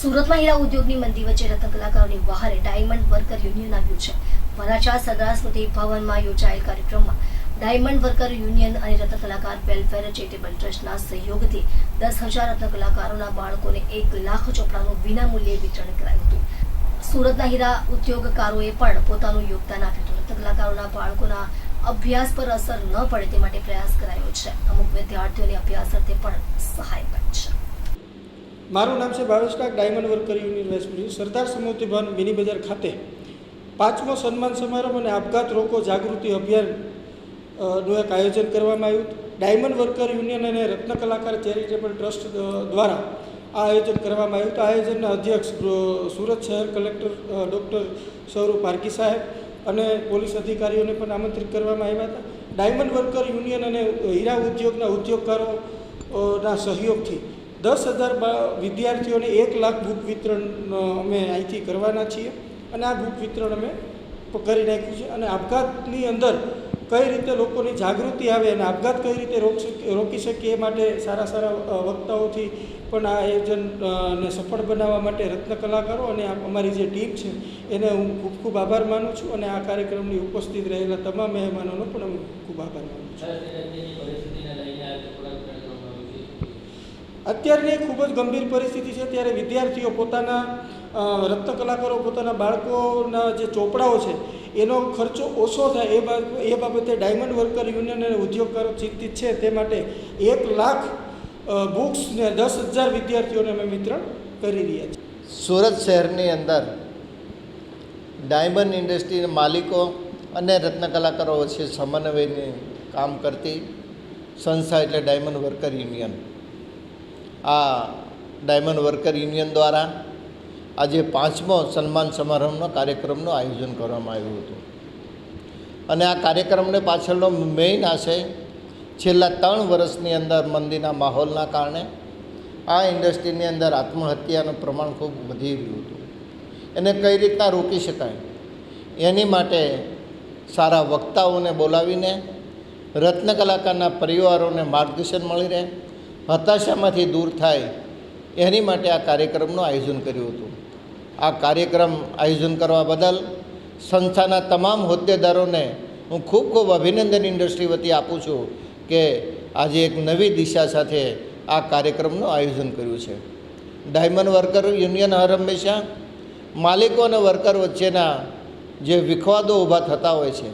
સુરતમાં હીરા ઉદ્યોગની મંદી વચ્ચે રત્ન કલાકારોની બહાર ડાયમંડ વર્કર યુનિયન આવ્યું છે. વરાછા સરદાર સ્મૃતિ ભવનમાં યોજાયેલ કાર્યક્રમમાં ડાયમંડ વર્કર યુનિયન અને રત્ન કલાકાર વેલફેર ચેરિટેબલ ટ્રસ્ટના સહયોગથી દસ હજાર રત્ન કલાકારોના બાળકોને એક લાખ ચોપડાનું વિનામૂલ્યે વિતરણ કરાયું હતું. સુરતના હીરા ઉદ્યોગકારોએ પણ પોતાનું યોગદાન આપ્યું હતું. રત્ન કલાકારોના બાળકોના અભ્યાસ પર અસર ન પડે તે માટે પ્રયાસ કરાયો છે. અમુક વિદ્યાર્થીઓને અભ્યાસ અર્થે પણ સહાય મારું નામ છે Bhavesh Kak, diamond worker union vice Sardar Samruddhi Bhavan mini બજાર ખાતે પાંચમો સન્માન સમારંભ અને આપઘાત રોકો જાગૃતિ અભિયાનનું એક આયોજન કરવામાં આવ્યું ડાયમંડ વર્કર યુનિયન અને રત્ન કલાકાર ચેરિટેબલ ટ્રસ્ટ દ્વારા આ આયોજન કરવામાં આવ્યું આ આયોજનના અધ્યક્ષ સુરત શહેર કલેક્ટર ડૉક્ટર સૌરભ પારકી સાહેબ અને પોલીસ અધિકારીઓને પણ આમંત્રિત કરવામાં આવ્યા હતા. ડાયમંડ વર્કર યુનિયન અને હીરા ઉદ્યોગના ઉદ્યોગકારોના સહયોગથી દસ હજાર વિદ્યાર્થીઓને એક લાખ બુક વિતરણ અમે અહીંથી કરવાના છીએ. અને આ બુક વિતરણ અમે કરી નાખ્યું છે. અને આપઘાતની અંદર કઈ રીતે લોકોની જાગૃતિ આવે અને આપઘાત કઈ રીતે રોક શકીએ એ માટે સારા સારા વક્તાઓથી પણ આ આયોજન ને સફળ બનાવવા માટે રત્ન કલાકારો અને અમારી જે ટીમ છે, એને હું ખૂબ ખૂબ આભાર માનું છું. અને આ કાર્યક્રમની ઉપસ્થિત રહેલા તમામ મહેમાનોનો પણ હું ખૂબ આભાર માનું છું. અત્યારની ખૂબ જ ગંભીર પરિસ્થિતિ છે, ત્યારે વિદ્યાર્થીઓ પોતાના રત્ન કલાકારો પોતાના બાળકોના જે ચોપડાઓ છે, એનો ખર્ચો ઓછો થાય, એ બાબત એ બાબતે ડાયમંડ વર્કર યુનિયન અને ઉદ્યોગકારો ચિંતિત છે, તે માટે એક લાખ બુક્સ ને દસ હજાર વિદ્યાર્થીઓને અમે વિતરણ કરી રહ્યા છીએ. સુરત શહેરની અંદર ડાયમંડ ઇન્ડસ્ટ્રીના માલિકો અને રત્ન કલાકારો વચ્ચે સમન્વયને કામ કરતી સંસ્થા એટલે ડાયમંડ વર્કર યુનિયન. આ ડાયમંડ વર્કર યુનિયન દ્વારા આજે પાંચમો સન્માન સમારંભનો કાર્યક્રમનું આયોજન કરવામાં આવ્યું હતું. અને આ કાર્યક્રમને પાછળનો મેઇન આશય છેલ્લા ત્રણ વર્ષની અંદર મંદીના માહોલના કારણે આ ઇન્ડસ્ટ્રીની અંદર આત્મહત્યાનું પ્રમાણ ખૂબ વધી રહ્યું હતું. એને કઈ રીતના રોકી શકાય? એની માટે સારા વક્તાઓને બોલાવીને રત્ન કલાકારના પરિવારોને માર્ગદર્શન મળી રહે હતાશામાંથી દૂર થાય, એની માટે આ કાર્યક્રમનું આયોજન કર્યું હતું. આ કાર્યક્રમ આયોજન કરવા બદલ સંસ્થાના તમામ હોદ્દેદારોને હું ખૂબ ખૂબ અભિનંદન ઇન્ડસ્ટ્રી વતી આપું છું કે આજે એક નવી દિશા સાથે આ કાર્યક્રમનું આયોજન કર્યું છે. ડાયમંડ વર્કર યુનિયન હર હંમેશા માલિકો અને વર્કર વચ્ચેના જે વિખવાદો ઊભા થતા હોય છે,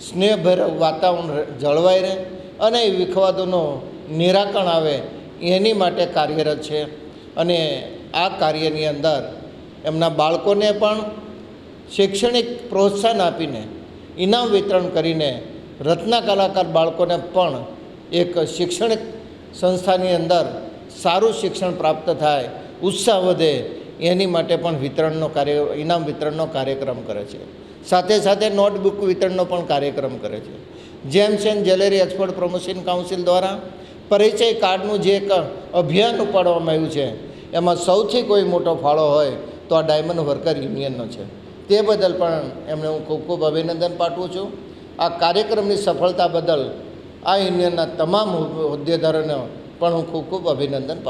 સ્નેહભર વાતાવરણ જળવાઈ રહે અને એ વિખવાદોનું નિરાકરણ આવે એની માટે કાર્યરત છે. અને આ કાર્યની અંદર એમના બાળકોને પણ શૈક્ષણિક પ્રોત્સાહન આપીને, ઇનામ વિતરણ કરીને રત્ના કલાકાર બાળકોને પણ એક શૈક્ષણિક સંસ્થાની અંદર સારું શિક્ષણ પ્રાપ્ત થાય, ઉત્સાહ વધે એની માટે પણ વિતરણનો કાર્ય, ઇનામ વિતરણનો કાર્યક્રમ કરે છે. સાથે સાથે નોટબુક વિતરણનો પણ કાર્યક્રમ કરે છે. Gems and jewellery export promotion council દ્વારા પરિચય કાર્ડનું જે એક અભિયાન ઉપાડવામાં આવ્યું છે, એમાં સૌથી કોઈ મોટો ફાળો હોય તો આ ડાયમંડ વર્કર યુનિયનનો છે. તે બદલ પણ એમને હું ખૂબ ખૂબ અભિનંદન પાઠવું છું. આ કાર્યક્રમની સફળતા બદલ આ યુનિયનના તમામ હોદ્દેદારોને પણ હું ખૂબ ખૂબ અભિનંદન પાઠવું